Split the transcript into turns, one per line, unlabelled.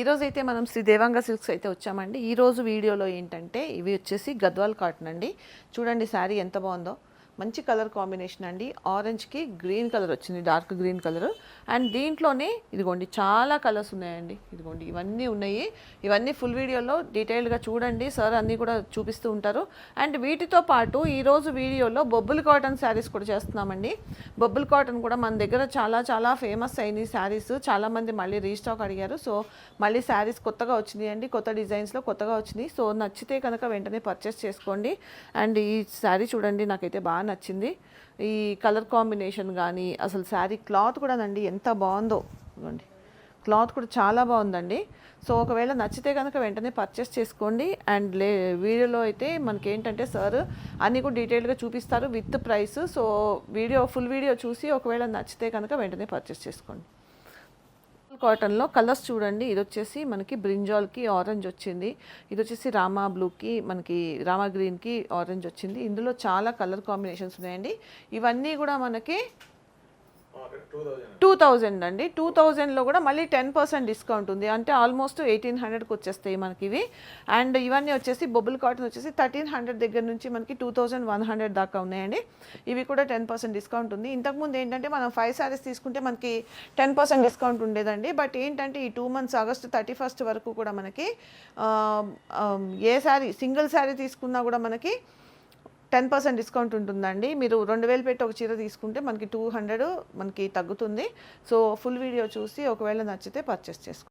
ఈరోజు అయితే మనం శ్రీ దేవాంగ సిల్క్స్ అయితే వచ్చామండి. ఈ రోజు వీడియోలో ఏంటంటే ఇవి వచ్చేసి గద్వాల్ కాటన్ అండి. చూడండి శారీ ఎంత బాగుందో. మంచి కలర్ కాంబినేషన్ అండి. ఆరెంజ్కి గ్రీన్ కలర్ వచ్చింది డార్క్ గ్రీన్ కలర్ అండ్ దీంట్లోనే ఇదిగోండి చాలా కలర్స్ ఉన్నాయండి. ఇదిగోండి ఇవన్నీ ఉన్నాయి. ఇవన్నీ ఫుల్ వీడియోలో డీటెయిల్గా చూడండి. సార్ అన్నీ కూడా చూపిస్తూ ఉంటారు. అండ్ వీటితో పాటు ఈరోజు వీడియోలో బొబ్బుల్ కాటన్ శారీస్ కూడా చేస్తున్నామండి. బొబ్బుల్ కాటన్ కూడా మన దగ్గర చాలా చాలా ఫేమస్ అయినాయి శారీస్ చాలామంది మళ్ళీ రీస్టాక్ అడిగారు. సో మళ్ళీ శారీస్ కొత్తగా వచ్చినాయి అండి. కొత్త డిజైన్స్లో కొత్తగా వచ్చినాయి. సో నచ్చితే కనుక వెంటనే పర్చేస్ చేసుకోండి. అండ్ ఈ శారీ చూడండి నాకైతే బాగా నచ్చింది. ఈ కలర్ కాంబినేషన్ కానీ అసలు శారీ క్లాత్ కూడా అండి ఎంత బాగుందో. ఇవ్వండి క్లాత్ కూడా చాలా బాగుందండి. సో ఒకవేళ నచ్చితే కనుక వెంటనే పర్చేస్ చేసుకోండి. అండ్ లే వీడియోలో అయితే మనకి ఏంటంటే సార్ అన్నీ కూడా డీటెయిల్గా చూపిస్తారు with price so video full video చూసి ఒకవేళ నచ్చితే కనుక వెంటనే పర్చేస్ చేసుకోండి. కాటన్లో కలర్స్ చూడండి. ఇది వచ్చేసి మనకి బ్రింజాల్కి ఆరెంజ్ వచ్చింది. ఇది వచ్చేసి రామా బ్లూకి మనకి రామా గ్రీన్కి ఆరెంజ్ వచ్చింది. ఇందులో చాలా కలర్ కాంబినేషన్స్ ఉన్నాయండి. ఇవన్నీ కూడా మనకి టూ థౌజండ్. అండి. టూ థౌజండ్లో కూడా మళ్ళీ టెన్ పర్సెంట్ డిస్కౌంట్ ఉంది. అంటే ఆల్మోస్ట్ ఎయిటీన్ హండ్రెడ్కి వచ్చేస్తాయి మనకి ఇవి. అండ్ ఇవన్నీ వచ్చేసి బొబ్బుల్ కాటన్ వచ్చేసి థర్టీన్ హండ్రెడ్ దగ్గర నుంచి మనకి టూ థౌజండ్ వన్ హండ్రెడ్ దాకా ఉన్నాయండి. ఇవి కూడా టెన్ పర్సెంట్ డిస్కౌంట్ ఉంది. ఇంతకుముందు ఏంటంటే మనం ఫైవ్ శారీస్ తీసుకుంటే మనకి టెన్ పర్సెంట్ డిస్కౌంట్ ఉండేదండి. బట్ ఏంటంటే ఈ two months August thirty first వరకు కూడా మనకి ఏ శారీ సింగిల్ శారీ తీసుకున్నా కూడా మనకి టెన్ పర్సెంట్ డిస్కౌంట్ ఉంటుందండి. మీరు రెండు వేలు పెట్టి ఒక చీర తీసుకుంటే మనకి టూ హండ్రెడ్ మనకి తగ్గుతుంది. సో ఫుల్ వీడియో చూసి ఒకవేళ నచ్చితే పర్చేస్ చేసుకోండి.